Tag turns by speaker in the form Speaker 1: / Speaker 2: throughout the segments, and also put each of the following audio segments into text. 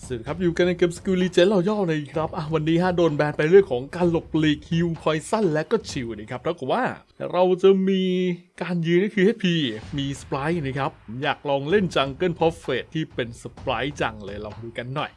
Speaker 1: สวัสดีครับอยู่กันในเกมสกิลลีเจนเราย่อเลยครับอะวันนี้ฮะโดนแบนไปเรื่องของการหลบหลีกฮิวพอยซันและก็ชิวนะครับแล้วก็ว่าเราจะมีการยืนก็คือ HP มีสป r ายนะครับ อยากลองเล่นจังเกิลพอฟเฟตที่เป็นสป r ายจังเลยลองดูกันหน่อย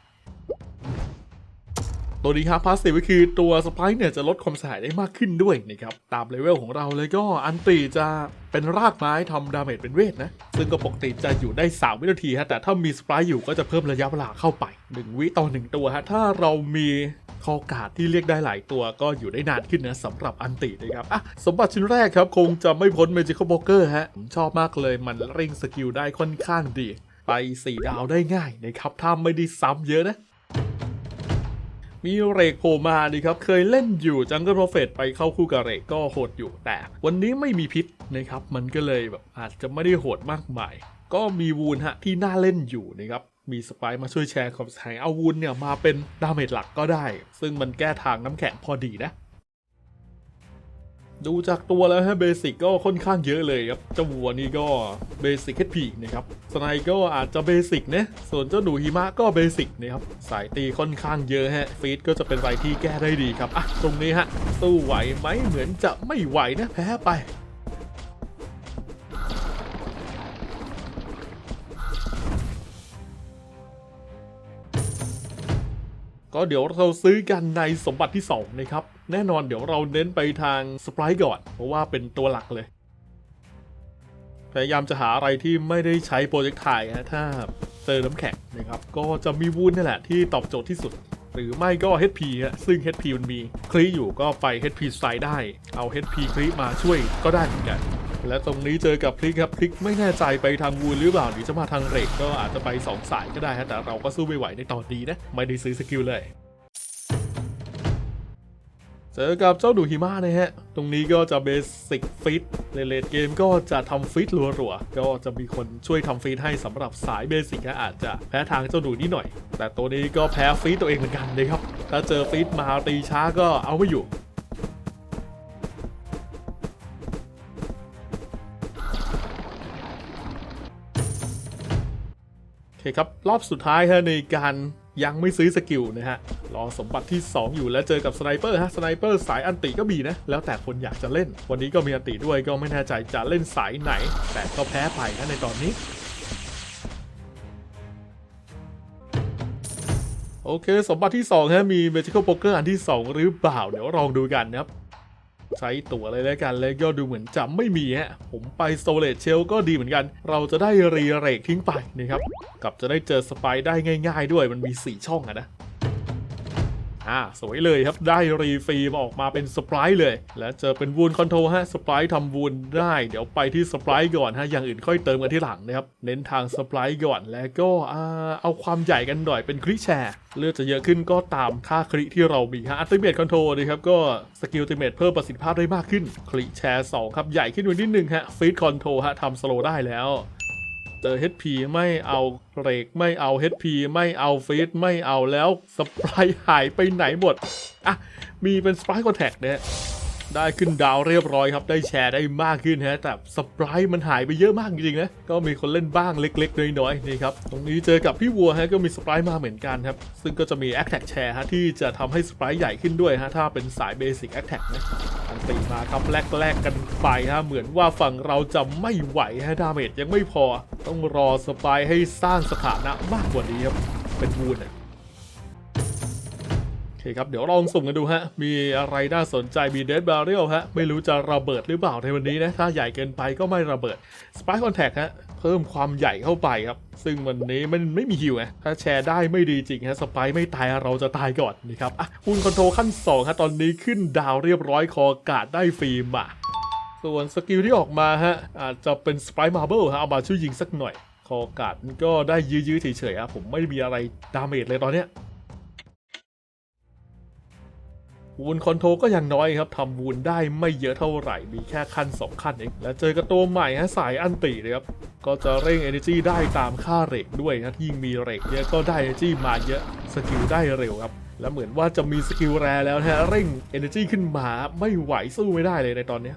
Speaker 1: ตัวนี้ครับพาสซีฟก็คือตัวสไปร์เนี่ยจะลดความเสียหายได้มากขึ้นด้วยนะครับตามเลเวลของเราเลยก็อันตีจะเป็นรากไม้ทำดาเมจเป็นเวทนะ ซึ่งก็ปกติจะอยู่ได้ 3 วินาทีฮะแต่ถ้ามีสไปร์อยู่ก็จะเพิ่มระยะเวลาเข้าไป 1 วิต่อ 1 ตัวฮะถ้าเรามีคอกาดที่เรียกได้หลายตัวก็อยู่ได้นานขึ้นนะสำหรับอันตินะครับอะสมบัติชิ้นแรกครับ คงจะไม่พ้น Magical Broker ฮะผมชอบมากเลยมันเร่งสกิลได้ค่อนข้างดี ไป 4 ดาวได้ง่ายนะครับถ้าไม่ได้ซ้ำเยอะนะ มีเรกโผล่มาดีครับ เคยเล่นอยู่จังเกิล r รเฟตไปเข้าคู่กับเรกก็โหดอยู่แต่ วันนี้ไม่มีพิษนะครับ มันก็เลยแบบอาจจะไม่ได้โหดมากมาย ก็มีวูนฮะที่น่าเล่นอยู่นะครับมีสไปร์มาช่วยแชร์ความแข็งเอาวูนเนี่ยมาเป็นดาเมจหลักก็ได้ ซึ่งมันแก้ทางน้ำแข็งพอดีนะ ดูจากตัวแล้วฮะเบสิกก็ค่อนข้างเยอะเลยครับเจ้าวัวนี่ก็เบสิกแค่ผีนะครับสไนก็อาจจะเบสิกนะส่วนเจ้าหนูหิมะก็เบสิกนะครับสายตีค่อนข้างเยอะฮะฟีดก็จะเป็นไฟที่แก้ได้ดีครับอะตรงนี้ฮะสู้ไหวไหมเหมือนจะไม่ไหวนะแพ้ไป ก็เดี๋ยวเราซื้อกันในสมบัติที่ 2 นะครับ แน่นอนเดี๋ยวเราเน้นไปทางสป r ายก่อน เพราะว่าเป็นตัวหลักเลย พยายามจะหาอะไรที่ไม่ได้ใช้โปรเจกต์ถ่ายฮะถ้าเจอน้ำแข็งนะครับ ก็จะมีวูนนี่แหละที่ตอบโจทย์ที่สุด หรือไม่ก็ HP ฮะซึ่ง HP มันมีคลีอยู่ก็ไป HP ใส่ได้ เอา HP คลีมาช่วยก็ได้เหมือนกัน และตรงนี้เจอกับพลิกครับพลิกไม่แน่ใจไปทางวูนหรือเปล่าหรือจะมาทางเรกก็อาจจะไป 2 สายก็ได้ฮะแต่เราก็สู้ไม่ไหวในตอนนี้นะไม่ได้ซื้อสกิลเลยเจอกับเจ้าดูหิมะนะฮะ ตรงนี้ก็จะเบสิกฟิตเลเลดเกมก็จะทำฟิตรัวๆ ก็จะมีคนช่วยทำฟิตให้สำหรับสายเบสิกนะอาจจะแพ้ทางเจ้าดูนิดหน่อย แต่ตัวนี้ก็แพ้ฟิตตัวเองเหมือนกันนะครับ ถ้าเจอฟิตมาตีช้าก็เอาไม่อยู่ คครับ รอบสุดท้ายฮะในการยังไม่ซื้อสกิลนะฮะ รอสมบัติที่ 2 อยู่แล้วเจอกับสไนเปอร์ฮะ สไนเปอร์สายอันติก็มีนะ แล้วแต่คนอยากจะเล่น วันนี้ก็มีอันติด้วยก็ไม่แน่ใจจะเล่นสายไหน แต่ก็แพ้ไปนะในตอนนี้โอเค สมบัติที่2ฮะมี Magical Poker อันที่ 2 หรือเปล่า เดี๋ยวลองดูกันนะครับ ใช้ตั๋วเลยแล้วกันเลยก็ดูเหมือนจะไม่มีฮะ ผมไปโซเลตเชลก็ดีเหมือนกัน เราจะได้รีเรกทิ้งไปนะครับ กับจะได้เจอสไปได้ง่าย ๆ ด้วย มันมี 4 ช่องอะนะ อ่าสวยเลยครับได้รีฟรีมออกมาเป็นสปรายเลย และเจอเป็นวูนคอนโทรฮะสปรายทำวูนได้ เดี๋ยวไปที่สปรายก่อนฮะอย่างอื่นค่อยเติมกันที่หลังนะครับเน้นทางสปรายก่อนแล้วก็เอาความใหญ่กันหน่อยเป็นคริแชร์เลือดจะเยอะขึ้นก็ตามค่าคริที่เรามีฮะอัลติเมทคอนโทรนะครับก็สกิลติเมทเพิ่มประสิทธิภาพได้มากขึ้นคริแชร์2ครับใหญ่ขึ้นนิดนึงฮะฟีดคอนโทรฮะทำสโลได้แล้ว เจอ HP ไม่เอาเรกไม่เอา HP ไม่เอาฟีดไม่เอาแล้วสปรายหายไปไหนหมด อะ มีเป็นสปรายคอนแทคเนี่ย ได้ขึ้นดาวเรียบร้อยครับ ได้แชร์ได้มากขึ้นฮะ แต่สปายมันหายไปเยอะมากจริงๆนะ ก็มีคนเล่นบ้างเล็กๆ น้อยๆนี่ครับ ตรงนี้เจอกับพี่วัวฮะ ก็มีสปายมาเหมือนกันครับ ซึ่งก็จะมี a อ t แท็กแชร์ฮะ ที่จะทำให้สปายใหญ่ขึ้นด้วยฮะ ถ้าเป็นสายเบสิก a อ t แท็กนะอันตีมาครับแลกๆกันไปฮะ เหมือนว่าฝั่งเราจะไม่ไหวฮะ ดาเมจยังไม่พอ ต้องรอสปายให้สร้างสถานะมากกว่านี้ครับ เป็นวูนอะ คครับ เดี๋ยวลองสุ่มกันดูฮะ มีอะไรน่าสนใจ มีเดดบาร์เรลฮะ ไม่รู้จะระเบิดหรือเปล่าในวันนี้นะ ถ้าใหญ่เกินไปก็ไม่ระเบิดสปายคอนแทคฮะ เพิ่มความใหญ่เข้าไปครับ ซึ่งวันนี้มันไม่มีฮิวไงถ้าแชร์ได้ไม่ดีจริงฮะสปายไม่ตายเราจะตายก่อนนะครับอะคุณคอนโทรลขั้น2ฮะตอนนี้ขึ้นดาวเรียบร้อยคอกาดได้ฟรีมาส่วนสกิลที่ออกมาฮะอาจจะเป็นสไปร์มาร์เบิลฮะเอามาช่วยยิงสักหน่อยคอกาดก็ได้ยื้อๆเฉยๆครับผมไม่มีอะไรดาเมจเลยตอนเนี้ย วูนคอนโทรก็ยังน้อยครับทำวูนได้ไม่เยอะเท่าไหร่ มีแค่ขั้น 2 ขั้นเอง และเจอกับตัวใหม่ฮะสายอันติเลยครับ ก็จะเร่ง Energy ได้ตามค่าเรกด้วยนะยิ่งมีเรกเยอะก็ได้ Energy มาเยอะสกิลได้เร็วครับ และเหมือนว่าจะมีสกิลแรแล้วนะฮะเร่ง Energy ขึ้นมาไม่ไหวสู้ไม่ได้เลยในตอนนี้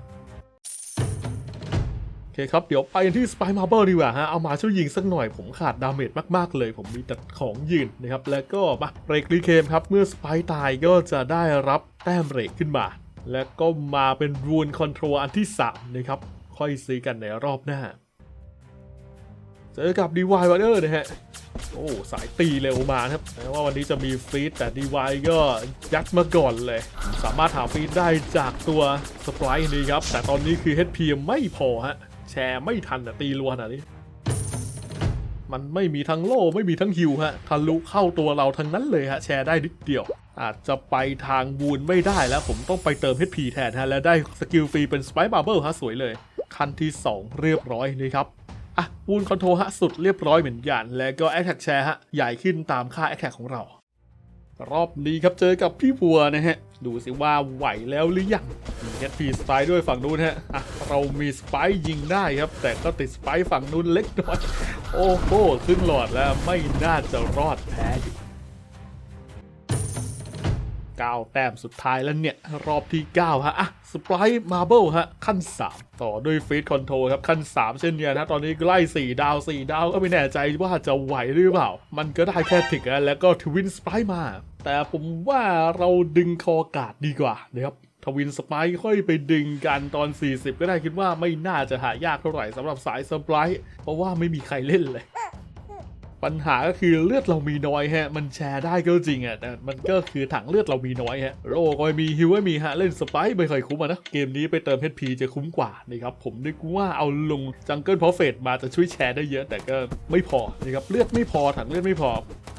Speaker 1: คเคครับ เดี๋ยวไปที่สไปมาเบิลดีกว่าฮะ เอามาช่วยยิงสักหน่อยผมขาดดาเมจมาก ๆ เลย ผมมีแต่ของยืนนะครับ แล้วก็มาเบรกรีเคมครับ เมื่อสไปตายก็จะได้รับแต้มเบรกขึ้นมา แล้วก็มาเป็นรูนคอนโทรลอันที่ 3 นะครับ ค่อยซื้อกันในรอบหน้า เจอกับ d y w a r r นะฮะ โอ้ สายตีเร็วมาครับแม้ว่าวันนี้จะมีฟรีดแต่ d y ก็ยัดมาก่อนเลย สามารถหาฟรีดได้จากตัวสไปายนี้ครับ แต่ตอนนี้คือ HP ไม่พอฮะ แชร์ไม่ทันอะตีรัวขนาดนี้ มันไม่มีทั้งโล่ไม่มีทั้งฮิวฮะทะลุเข้าตัวเราทั้งนั้นเลยฮะแชร์ได้นิดเดียว อาจจะไปทางบูนไม่ได้แล้วผมต้องไปเติม HP แทนฮะและได้สกิลฟรีเป็นสไปบับเบิลฮะสวยเลยคันที่ 2 เรียบร้อยนี่ครับอะบูนคอนโทรฮะสุดเรียบร้อยเหมือนกันแล้วก็แอคแท็กแชร์ฮะใหญ่ขึ้นตามค่าแอคแท็กของเรา รอบนี้ครับเจอกับพี่บัวนะฮะ ดูสิว่าไหวแล้วหรือยังมีแคทพีสไปด้วยฝั่งนู้นฮะอะเรามีสไปยิงได้ครับ แต่ก็ติดสไปฝั่งนู้นเล็กน้อยโอ้โหครึ่งหลอดแล้วไม่น่าจะรอดแพ้อยู่9แต้มสุดท้ายแล้วเนี่ย รอบที่ 9 ฮะ อะสปายมาเบิลฮะ ขั้น 3 ต่อด้วยฟีดคอนโทรครับ ขั้น 3 เช่นเดียวนะตอนนี้ใกล้ 4 ดาว 4 ดาว ก็ไม่แน่ใจว่าจะไหวหรือเปล่า มันก็ได้แค่ถึกแล้วก็ทวินสปายมา แต่ผมว่าเราดึงคอกาดดีกว่านะครับทวินสไปายค่อยไปดึงกันตอน 40 ก็ได้คิดว่าไม่น่าจะหายากเท่าไหร่สำหรับสายสไปายเพราะว่าไม่มีใครเล่นเลย ปัญหาก็คือเลือดเรามีน้อยฮะ มันแชร์ได้ก็จริงอะ แต่มันก็คือถังเลือดเรามีน้อยฮะ โรก็ไม่มีฮิวไม่มีฮะ เล่นสไปไม่ค่อยคุ้มอะนะ เกมนี้ไปเติม HP จะคุ้มกว่านะครับ ผมนึกว่าเอาลงจังเกิลพอเฟตมาจะช่วยแชร์ได้เยอะ แต่ก็ไม่พอนะครับ เลือดไม่พอถังเลือดไม่พอ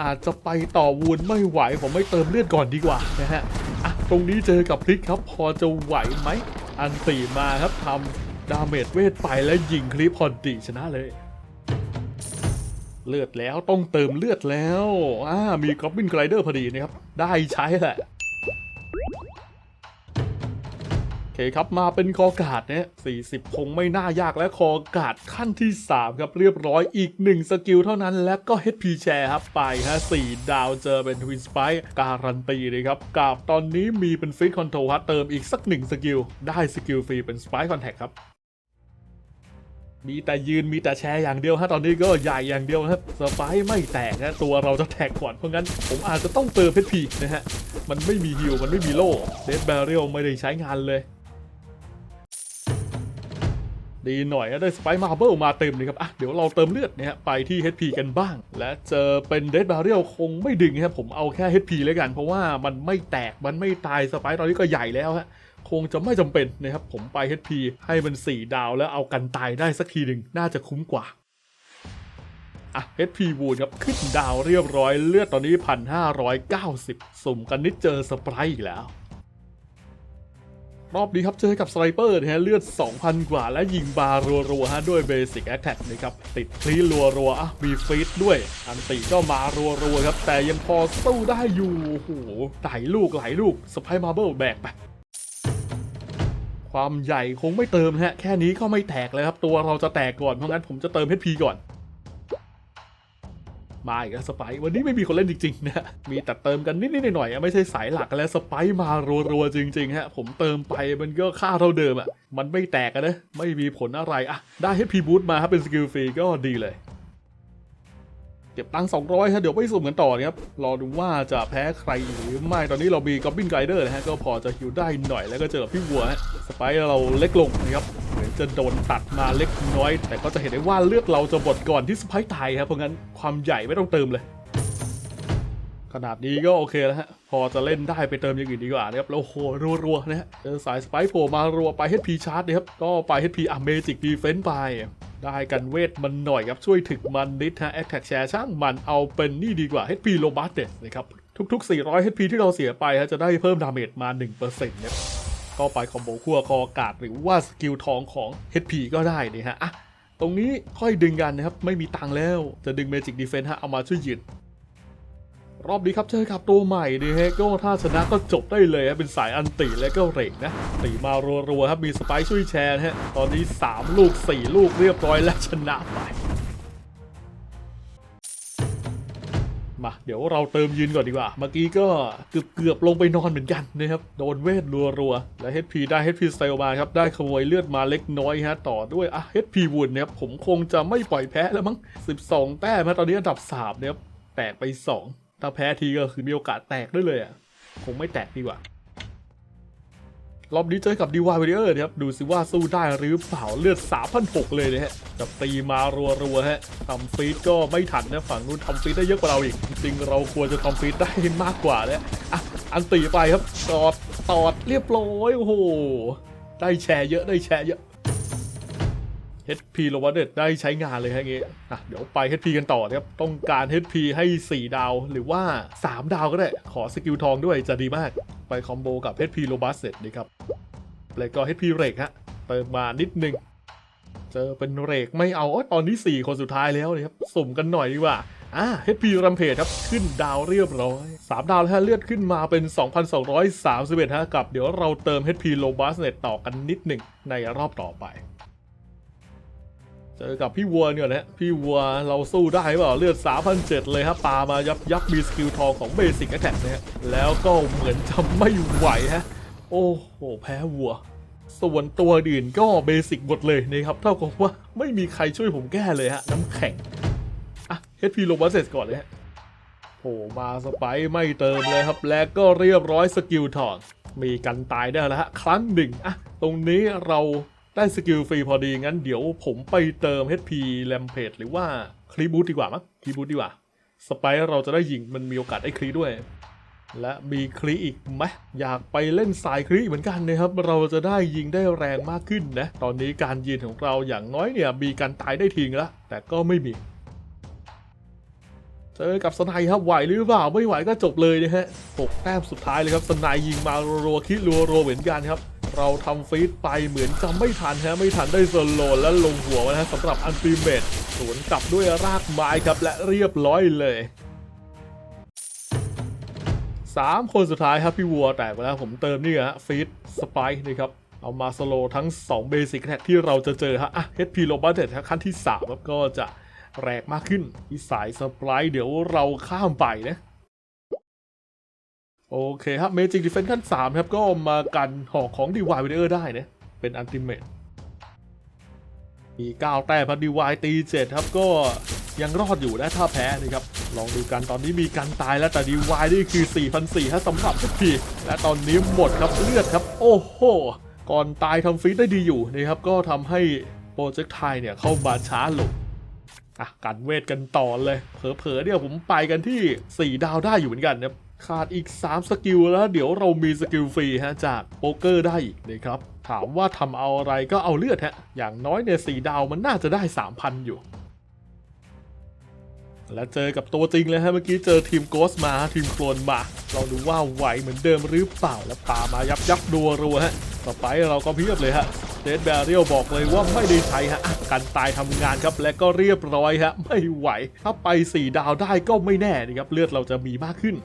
Speaker 1: อาจจะไปต่อวูนไม่ไหว ผมไม่เติมเลือดก่อนดีกว่านะฮะ อะ ตรงนี้เจอกับพลิกครับ พอจะไหวไหม อันตีมาครับทำดาเมจเวทไปแล้วยิงคลิปพอดีชนะเลย เลือดแล้วต้องเติมเลือดแล้วอ่ามีกอบบินไกรเดอร์พอดีนะครับ ได้ใช้แหละโอเคครับ มาเป็นคอกาดเนี่ย40 คงไม่น่ายากและคอกาดขั้นที่ 3 ครับเรียบร้อยอีก 1 สกิลเท่านั้นแล้วก็ HP แชร์ครับ ไปฮะ4ดาวเจอเป็นทวินสไปการันตีเลยครับกับตอนนี้มีเป็นฟิตคอนโทรลฮะเติมอีกสัก 1 สกิล ได้สกิลฟรีเป็นสไปคอนแทคครับ มีแต่ยืนมีแต่แชร์อย่างเดียวฮะตอนนี้ก็ใหญ่อย่างเดียวครับสไปร์ไม่แตกนะตัวเราจะแตกก่อนเพราะงั้นผมอาจจะต้องเติมเพชรพีนะฮะมันไม่มีฮิวมันไม่มีโล่เดดแบริลไม่ได้ใช้งานเลย ดีหน่อยนะได้สไปร์มาเบิลมาเต็มเลยครับอะเดี๋ยวเราเติมเลือดนะฮะไปที่ HP กันบ้าง และเจอเป็นเดดบาเรลคงไม่ดึงครับผมเอาแค่ HP เลยกัน เพราะว่ามันไม่แตกมันไม่ตายสไปร์ตอนนี้ก็ใหญ่แล้วฮะ คงจะไม่จำเป็นนะครับ ผมไป HP ให้มัน 4 ดาวแล้วเอากันตายได้สักทีหนึ่งน่าจะคุ้มกว่าอะ HP วูนครับขึ้นดาวเรียบร้อยเลือดตอนนี้ 1,590 สุ่มกันนิดเจอสไปร์อีกแล้ว รอบนี้ครับเจอกับสไนเปอร์นะฮะเลือด 2,000 กว่าและยิงบารัวๆฮะด้วยเบสิกแอคแท็กนะครับ ติดคลีรัวๆอะมีฟีดด้วย อันติก็มารัวๆครับ แต่ยังพอสู้ได้อยู่โอ้โหไหลลูกไหลลูกสไปมาเบิลแบกไป ความใหญ่คงไม่เติมฮะ แค่นี้ก็ไม่แตกเลยครับ ตัวเราจะแตกก่อน เพราะงั้นผมจะเติม HP ก่อน มาอีกแล้วสไปร์วันนี้ไม่มีคนเล่นจริงๆนะมีแต่เติมกันนิดๆหน่อยๆไม่ใช่สายหลักแล้วสไปร์มารัวๆจริงๆฮะ ผมเติมไปมันก็ค่าเท่าเดิมอะมันไม่แตกนะ ไม่มีผลอะไรอะได้ HP boost มาครับเป็นสกิลฟรีก็ดีเลย เก็บตังค์200ฮะเดี๋ยวไปสุ่มกันต่อนะครับ รอดูว่าจะแพ้ใครหรือไม่ ตอนนี้เรามีกอบบินไกเดอร์นะฮะ ก็พอจะฮิวได้หน่อย แล้วก็เจอพี่วัวฮะ สไปร์เราเล็กลงนะครับ เหมือนจะโดนตัดมาเล็กน้อย แต่ก็จะเห็นได้ว่าเลือกเราจะบดก่อนที่สไปร์ตายครับ เพราะงั้นความใหญ่ไม่ต้องเติมเลย ขนาดนี้ก็โอเคแล้วฮะ พอจะเล่นได้ไปเติมอย่างอื่นดีกว่านะครับ แล้วโหรัวๆนะฮะ เจอสายสไปร์โผล่มารัวไป HP ชาร์จนะครับ ก็ไป HP อะเมจิกดีเฟนต์ไป ได้กันเวทมันหน่อยครับ ช่วยถึกมันนิดฮะแอคแท็กแชร์ช่างมันเอาเป็นนี่ดีกว่า HP โลบัสเดสนะครับ ทุก ๆ 400 HP ที่เราเสียไปฮะจะได้เพิ่มดาเมจมา1%เนี่ยก็ไปคอมโบคั่วคอกาดหรือว่าสกิลทองของ HP ก็ได้นี่ฮะอะตรงนี้ค่อยดึงกันนะครับ ไม่มีตังค์แล้วจะดึงเมจิกดีเฟนต์ฮะเอามาช่วยยืด รอบนี้ครับเจอกับตัวใหม่ดีฮะก็ถ้าชนะก็จบได้เลยฮะเป็นสายอันติและก็เรกนะตีมารัวๆครับมีสไปช่วยแชร์ฮะตอนนี้ 3 ลูก 4 ลูกเรียบร้อยและชนะไปมาเดี๋ยวเราเติมยืนก่อนดีกว่า เมื่อกี้ก็เกือบเกือบลงไปนอนเหมือนกันนะครับโดนเวทรัวๆและ HP ได้ HP สเตลมาครับได้ขโมยเลือดมาเล็กน้อยฮะต่อด้วยอะ HP วุนนะครับผมคงจะไม่ปล่อยแพ้แล้วมั้ง 12 แต้มฮะตอนนี้อันดับ3เนี่ยครับแตกไป 2 ถ้าแพ้ทีก็คือมีโอกาสแตกได้เลยอะ คงไม่แตกดีกว่ารอบนี้เจอกับดีวายเวเดอร์นะครับ ดูสิว่าสู้ได้หรือเปล่าเลือด3,600เลยนะฮะกับตีมารัวๆฮะทำฟีดก็ไม่ทันนะฝั่งนู้นทำฟีดได้เยอะกว่าเราอีก จริงเราควรจะทำฟีดได้มากกว่านะอะอันตีไปครับตอดตอดเรียบร้อยโอ้โหได้แชร์เยอะได้แชร์เยอะ HP โรบอทเดได้ใช้งานเลยฮะงี้อะเดี๋ยวไป HP กันต่อนะครับ ต้องการ HP ให้ 4 ดาวหรือว่า 3 ดาวก็ได้ ขอสกิลทองด้วยจะดีมาก ไปคอมโบกับ HP โรบัสเสร็จดีครับแล้วก็ HP เรกฮะเติมมานิดนึง เจอเป็นเรกไม่เอาอตอนนี้4คนสุดท้ายแล้วนะครับ สุ่มกันหน่อยดีกว่าอ่า HP รัมเพจครับ ขึ้นดาวเรียบร้อย 3 ดาวแล้วฮะเลือดขึ้นมาเป็น 2,231ฮะกับ เดี๋ยวเราเติม HP โ o บัสเน็ตต่อกันนิดหนึ่งในรอบต่อไป เจอกับพี่วัวเนี่ยนะฮะพี่วัวเราสู้ได้เปล่าเลือด3,007เลยครับปามายับยับมีสกิลทองของเบสิกแอทแทกนะฮะแล้วก็เหมือนจะไม่ไหวฮะ โอ้โห แพ้วัว ส่วนตัวอื่นก็เบสิกหมดเลยนะครับ เท่ากับว่าไม่มีใครช่วยผมแก้เลยฮะ น้ำแข็ง อะ HP ลงมาเสร็จก่อนเลยฮะโผล่มาสไปร์ไม่เติมเลยครับ และก็เรียบร้อยสกิลทองมีกันตายได้แล้วฮะ ครั้งหนึ่งอะ ตรงนี้เรา ได้สกิลฟรีพอดีงั้นเดี๋ยวผมไปเติม HP แลมเพจหรือว่าคลีบูทดีกว่ามั้งคลีบูทดีกว่า สไปร์เราจะได้ยิงมันมีโอกาสได้คลีด้วย และมีคลีอีกไหมอยากไปเล่นสายคลีเหมือนกันนะครับ เราจะได้ยิงได้แรงมากขึ้นนะ ตอนนี้การยืนของเราอย่างน้อยเนี่ยมีการตายได้ทิ้งแล้วแต่ก็ไม่มีเจอกับสไนด์ครับไหวหรือเปล่าไม่ไหวก็จบเลยนะฮะหกแต้มสุดท้ายเลยครับสไนด์ยิงมารัวๆคิดรัวๆเหมือนกันครับ เราทำฟีดไปเหมือนจะไม่ทันฮะไม่ทันได้โซโลและลงหัวนะฮะสำหรับอันติเมตสวนกลับด้วยรากไม้ครับและเรียบร้อยเลยสามคนสุดท้ายครับพี่วัวแตกไปแล้วผมเติมนี่ฮะฟีดสไปค์นะครับเอามาสโลทั้ง 2 เบสิกแท็กที่เราจะเจอฮะอะ HP โลบัตเต็ขั้นที่3ครับก็จะแรงมากขึ้นที่สายสไปร์เดี๋ยวเราข้ามไปนะ โอเคครับเมจิกดิเฟนขั้น 3 ครับ ก็มากันหอกของดีวายเวเดอร์ได้นะ เป็นอันติเมตมี 9 แต้มพัดดีวายตี7ครับ ก็ยังรอดอยู่นะถ้าแพ้นะครับ ลองดูกันตอนนี้มีการตายแล้วแต่ดีวายนี่คือ 4,400ฮะสำหรับทุกทีและตอนนี้หมดครับเลือดครับ โอ้โห ก่อนตายทำฟีดได้ดีอยู่นะครับ ก็ทำให้โปรเจกต์ไทยเนี่ยเข้ามาช้าลงอะกันเวทกันต่อเลย เผลอๆเนี่ยผมไปกันที่ 4 ดาวได้อยู่เหมือนกันครับ ขาดอีก 3 สกิลแล้วเดี๋ยวเรามีสกิลฟรีฮะจากโป๊กเกอร์ได้อีกนะครับ ถามว่าทำเอาอะไรก็เอาเลือดฮะ อย่างน้อยเนี่ยสดาวมันน่าจะได้ 3,000 อยู่ และเจอกับตัวจริงเลยฮะเมื่อกี้เจอทีมโกสมาทีมโคลนมา เราดูว่าไหวเหมือนเดิมหรือเปล่าแล้วปามายับยับดัวรัวฮะต่อไปเราก็เพียบเลยฮะเดดแบรเรียลบอกเลยว่าไม่ได้ใช้ฮะอะกันตายทำงานครับและก็เรียบร้อยฮะไม่ไหว ถ้าไป 4 ดาวได้ก็ไม่แน่นะครับเลือดเราจะมีมากขึ้น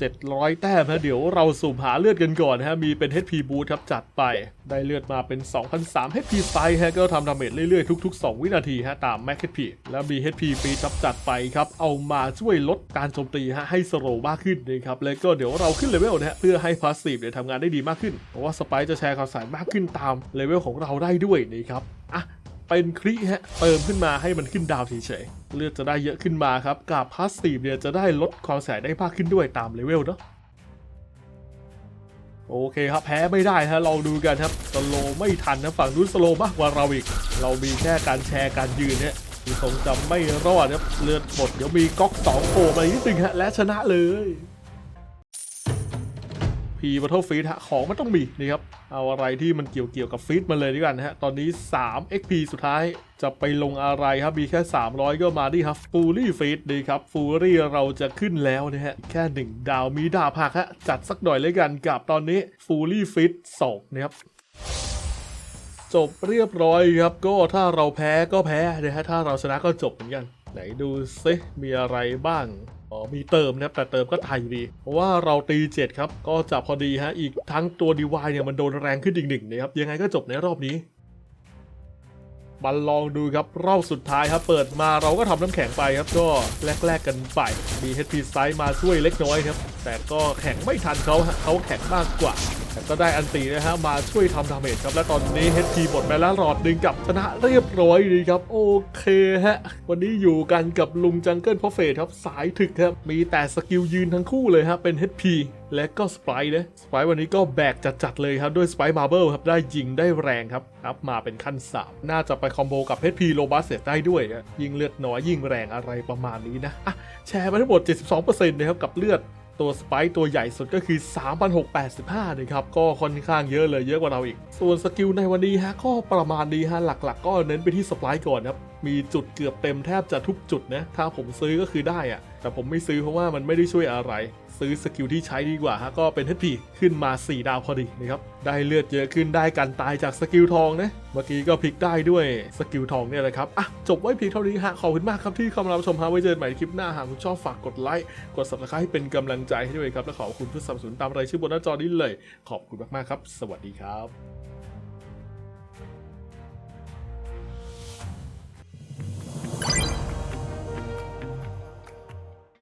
Speaker 1: 700 แต้มฮะเดี๋ยวเราสุ่มหาเลือดกันก่อนนะฮะมีเป็น HP Boost ครับจัดไป ได้เลือดมาเป็น 2,003 HP ไซฮะก็ทำดาเมจเรื่อยๆ ทุก ๆ 2 วินาทีฮะตาม Max HP แล้วมี HP ฟรีจับจัดไปครับ เอามาช่วยลดการโจมตีฮะให้สโลว์มากขึ้นนะครับแล้วก็เดี๋ยวเราขึ้นเลเวลนะฮะเพื่อให้พาสซีฟเนี่ยทำงานได้ดีมากขึ้นเพราะว่าสไปจะแชร์ข่าวสารมากขึ้นตามเลเวลของเราได้ด้วยนะครับอะ เป็นคลิฮะเติมขึ้นมาให้มันขึ้นดาวเฉยๆเลือดจะได้เยอะขึ้นมาครับกับพาสซีฟเนี่ยจะได้ลดความแสบได้มากขึ้นด้วยตามเลเวลเนาะโอเคครับแพ้ไม่ได้ฮะลองดูกันครับสโลไม่ทันนะฝั่งนู้นสโลมากกว่าเราอีก เรามีแค่การแชร์การยืนเนี่ยที่คงจะไม่รอดครับเลือดหมดเดี๋ยวมีก๊อกสองโผล่มาอีกนิดนึงฮะและชนะเลย พีบัตเทิลฟีดฮะของมันต้องมีนี่ครับ เอาอะไรที่มันเกี่ยวเกี่ยวกับฟีดมาเลยดีกว่านะฮะ ตอนนี้ 3 XP สุดท้ายจะไปลงอะไรครับ มีแค่ 300 ก็มาดิครับฟูรี่ฟีดดีครับฟูรี่เราจะขึ้นแล้วนะฮะ แค่ 1 ดาวมีดาบหักฮะ จัดสักหน่อยเลยกันกับตอนนี้ฟูรี่ฟีด2นะครับจบเรียบร้อยครับ ก็ถ้าเราแพ้ก็แพ้นะฮะถ้าเราชนะก็จบเหมือนกัน ไหนดูซิมีอะไรบ้าง อ๋อมีเติมนะครับแต่เติมก็ไทยอยู่ดี เพราะว่าเราตีเจ็ดครับ ก็จับพอดีฮะอีกทั้งตัวดีวายเนี่ยมันโดนแรงขึ้นอีกหนึ่งนะครับยังไงก็จบในรอบนี้มาลองดูครับรอบสุดท้ายครับ เปิดมาเราก็ทำน้ำแข็งไปครับ ก็แลกๆกันไป มี HP ไซส์มาช่วยเล็กน้อยครับ แต่ก็แข็งไม่ทันเขาเขาแข็งมากกว่า แต่ก็ได้อันตีนะฮะมาช่วยทำดาเมจครับและตอนนี้ HP หมดไปแล้วหลอดหนึ่งกับชนะเรียบร้อยดีครับ โอเคฮะ วันนี้อยู่กันกับลุงจังเกิลพอเฟสครับสายถึกครับ มีแต่สกิลยืนทั้งคู่เลยฮะเป็น HP และก็สไปร์นะสไปร์วันนี้ก็แบกจัดๆเลยครับ ด้วยสไปร์มาร์เบิลครับ ได้ยิงได้แรงครับครับมาเป็นขั้น 3 น่าจะไปคอมโบกับ HP โลบัสเซตได้ด้วยยิงเลือดน้อยยิงแรงอะไรประมาณนี้นะอะแชร์ไปทั้งหมด 72%นะครับกับเลือด ตัวสไปค์ตัวใหญ่สุดก็คือ 3,685 นะครับ ก็ค่อนข้างเยอะเลยเยอะกว่าเราอีก ส่วนสกิลในวันนี้ฮะก็ประมาณนี้ฮะหลักๆ ก็เน้นไปที่สไปค์ก่อนครับ มีจุดเกือบเต็มแทบจะทุกจุดนะ ถ้าผมซื้อก็คือได้อะ แต่ผมไม่ซื้อเพราะว่ามันไม่ได้ช่วยอะไร ซื้อสกิลที่ใช้ดีกว่าฮะก็เป็น HP ขึ้นมา 4 ดาวพอดีนะครับได้เลือดเยอะขึ้นได้การตายจากสกิลทองนะเมื่อกี้ก็พลิกได้ด้วยสกิลทองเนี่ยแหละครับอะจบไว้เพียงเท่านี้ฮะขอบคุณมากครับที่เข้ามารับชมฮะไว้เจอกันใหม่ในคลิปหน้าหากคุณชอบฝากกดไลค์กด subscribe ให้เป็นกำลังใจให้ด้วยครับและขอบคุณผู้สนับสนุนตามรายชื่อบนหน้าจอนี้เลย ขอบคุณมากๆครับ สวัสดีครับ